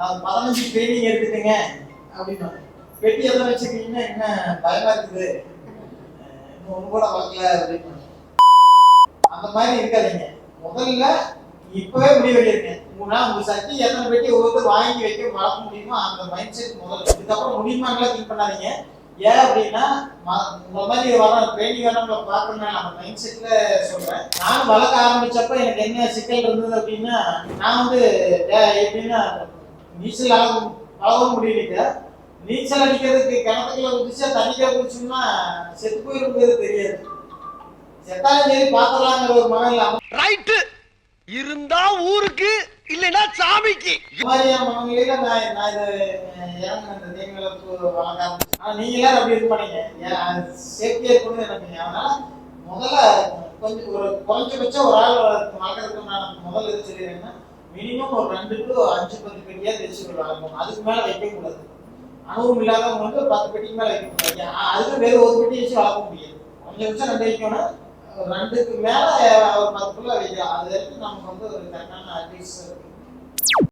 நான் பதினஞ்சு ட்ரைனிங் எடுத்துட்டேங்க. அப்படின்னு பெட்டி எல்லாம் வச்சுக்கிட்டீங்கன்னா என்ன பயமா இருக்குது? இன்னும் ஒண்ணு கூட வளர்க்கல அப்படின்னு அந்த மாதிரி இருக்காதீங்க. முதல்ல இப்பவே முடிவு பண்ணிருக்கேன். உங்களா உங்க சக்தி எத்தனை பெட்டி ஒவ்வொருத்தர் வாங்கி வைக்க வளர்க்க முடியுமோ அந்த மைண்ட் செட் முதல்ல. இதுக்கப்புறம் முடியுமாங்களா திங்க் பண்ணாதீங்க. ஏன் அப்படின்னா ம- இந்த மாதிரி வர ட்ரைனிங் வரவங்களை பார்க்கணும் அந்த மைண்ட் செட்ல சொல்றேன். நான் வளர்க்க ஆரம்பிச்சப்ப எனக்கு என்ன சிக்கல் இருந்தது அப்படின்னா நான் வந்து ஏ- எப்படின்னா நீச்சல் அழக பழகவும் முடியல நீச்சல் அடிக்கிறதுக்கு கிணத்துக்குள்ள குதிச்சா தண்ணிக்கா குதிச்சோம்னா செத்து போயிருக்கிறது தெரியாது. செத்தாலும் சரி பார்த்துடலாங்கிற ஒரு மனம் இல்லாம ரைட்டு. இருந்தா ஊருக்கு இல்லைன்னா சாமிக்கு. மாதிரியான மனநிலையில நான் நான் இது இறங்குன இந்த தேங்காய் வளர்க்க ஆரம்பிச்சேன் ஆனா நீங்க எல்லாரும் அப்படி இருக்க மாட்டீங்க சேஃப்டியா இருக்கணும்னு நினைப்பீங்க. அதனால முதல்ல கொஞ்சம் ஒரு குறைஞ்சபட்சம் ஒரு ஆள் வளர்க்கறதுக்கு நான் முதல்ல இது சொல்லிடுறேன்னா மினிமம் ஒரு ரெண்டு டு அஞ்சு பத்து பெட்டியா வச்சு வளர்க்கணும் அதுக்கு மேல வைக்க கூடாது அனுபவம் இல்லாதவங்க வந்து பத்து பெட்டிக்கு மேல வைக்க கூடாது அ- அதுக்கு வேற ஒரு பெட்டி வச்சு வளர்க்க முடியாது. குறைஞ்சபட்சம் ரெண்டு வைக்கணும் ரெண்டுக்கு மேல ஒரு பத்துக்குள்ள வைக்கலாம். அது வரைக்கும் நமக்கு வந்து ஒரு கரெக்டான அட்வைஸ்